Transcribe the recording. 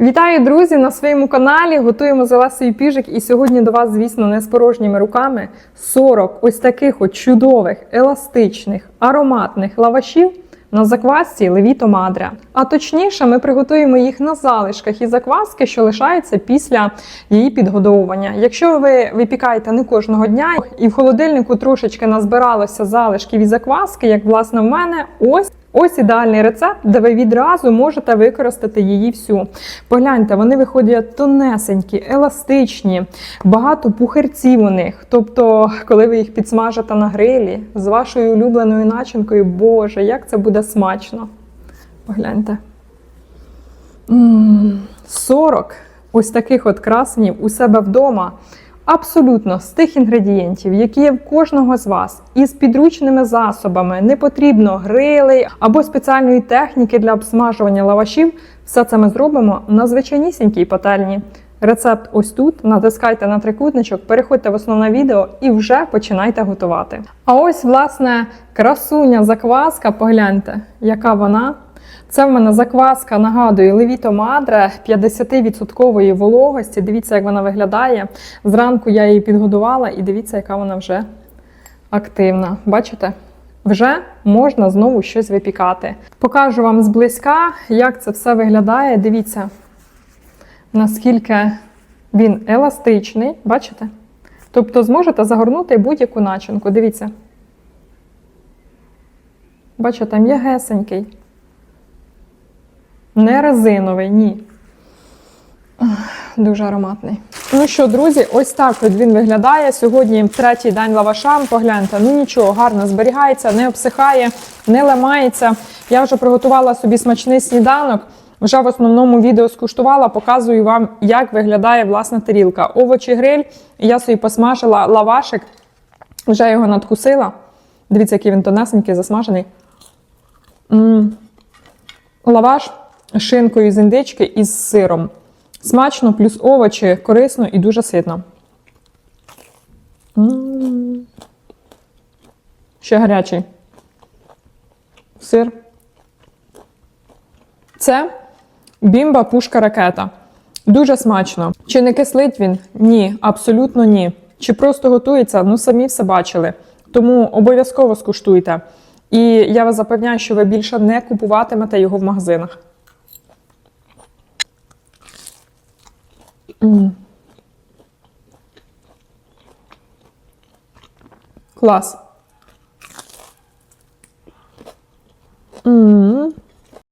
Вітаю, друзі, на своєму каналі. Готуємо з Олесею піжик. І сьогодні до вас, звісно, не з порожніми руками 40 ось таких от чудових, еластичних, ароматних лавашів на заквасці Левіто Мадря. А точніше, ми приготуємо їх на залишках і закваски, що лишаються після її підгодовування. Якщо ви випікаєте не кожного дня і в холодильнику трошечки назбиралося залишків і закваски, як власне в мене, ось. Ось ідеальний рецепт, де ви відразу можете використати її всю. Погляньте, вони виходять тонесенькі, еластичні, багато пухирців у них. Тобто, коли ви їх підсмажите на грилі з вашою улюбленою начинкою, боже, як це буде смачно. Погляньте. М, 40 ось таких от красенів у себе вдома. Абсолютно з тих інгредієнтів, які є в кожного з вас, із підручними засобами, не потрібно грили або спеціальної техніки для обсмажування лавашів. Все це ми зробимо на звичайнісінькій пательні. Рецепт ось тут. Натискайте на трикутничок, переходьте в основне відео і вже починайте готувати. А ось, власне, красуня закваска. Погляньте, яка вона. Це в мене закваска, нагадую, Левіто Мадре 50% вологості. Дивіться, як вона виглядає. Зранку я її підгодувала, і дивіться, яка вона вже активна. Бачите? Вже можна знову щось випікати. Покажу вам зблизька, як це все виглядає. Дивіться, наскільки він еластичний. Бачите? Тобто зможете загорнути будь-яку начинку. Дивіться. Бачите, м'ягесенький. Не резиновий, ні. Дуже ароматний. Ну що, друзі, ось так от він виглядає. Сьогодні третій день лаваша. Погляньте, ну нічого, гарно зберігається, не обсихає, не ламається. Я вже приготувала собі смачний сніданок. Вже в основному відео скуштувала, показую вам, як виглядає власна тарілка. Овочі гриль. Я собі посмажила лавашик, вже його надкусила. Дивіться, який він тонесенький, засмажений. М. Лаваш з шинкою з індички і з сиром. Смачно, плюс овочі, корисно і дуже ситно. М. Ще гарячий. Сир. Це бімба пушка ракета. Дуже смачно. Чи не кислить він? Ні, абсолютно ні. Чи просто готується? Ну, самі все бачили. Тому обов'язково скуштуйте. І я вас запевняю, що ви більше не купуватимете його в магазинах. Клас. М.